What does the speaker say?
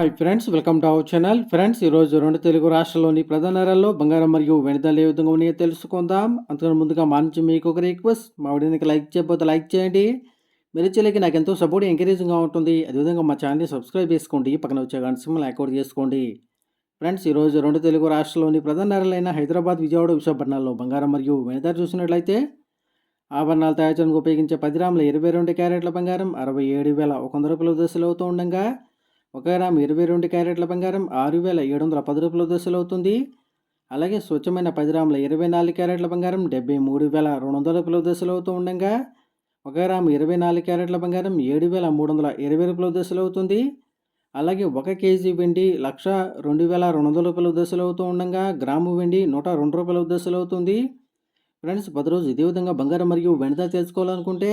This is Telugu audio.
Hi friends welcome to our channel friends ఈరోజు రెండు తెలుగు రాష్ట్రాల్లోని ప్రధాన నగరాల్లో బంగారం మరియు వెనుదల ఏ విధంగా ఉన్నాయో తెలుసుకుందాం. అంతకన్నా ముందుగా మా నుంచి మీకు ఒక రిక్వెస్ట్ మా వీడియోకి లైక్ చేయకపోతే లైక్ చేయండి. మీరు చెల్లికి నాకు ఎంతో సపోర్ట్ ఎంకరేజింగ్గా ఉంటుంది. అదేవిధంగా మా ఛానల్ని సబ్స్క్రైబ్ చేసుకోండి. పక్కన వచ్చే గంట సింహల్ యాక్టివేట్ చేసుకోండి. ఫ్రెండ్స్ ఈరోజు రెండు తెలుగు రాష్ట్రాల్లోని ప్రధాన నగరాలైన హైదరాబాద్ విజయవాడ విశాఖపట్నాల్లో బంగారం మరియు వెనుదల చూసినట్లయితే ఆభరణాలు తయారు చేయడానికి ఉపయోగించే పది రాముల ఇరవై రెండు క్యారెట్ల బంగారం అరవై ఏడు వేల ఒక వంద రూపాయల దశలు అవుతూ ఉండగా ఒక గ్రామ్ ఇరవై రెండు క్యారెట్ల బంగారం ఆరు వేల ఏడు వందల పది రూపాయల దశలు అవుతుంది. అలాగే స్వచ్ఛమైన పది గ్రాముల ఇరవై నాలుగు క్యారెట్ల బంగారం డెబ్బై మూడు వేల రెండు వందల రూపాయల దశలు అవుతూ ఉండగా ఒక గ్రామ్ ఇరవై నాలుగు క్యారెట్ల బంగారం ఏడు వేల మూడు వందల ఇరవై రూపాయల దశలు అవుతుంది. అలాగే ఒక కేజీ వెండి లక్ష రెండు వేల రెండు వందల రూపాయల దశలు అవుతూ ఉండగా గ్రాము వెండి నూట రెండు రూపాయల దశలు అవుతుంది. ఫ్రెండ్స్ పది రోజు ఇదే విధంగా బంగారం మరియు వెండితో తెలుసుకోవాలనుకుంటే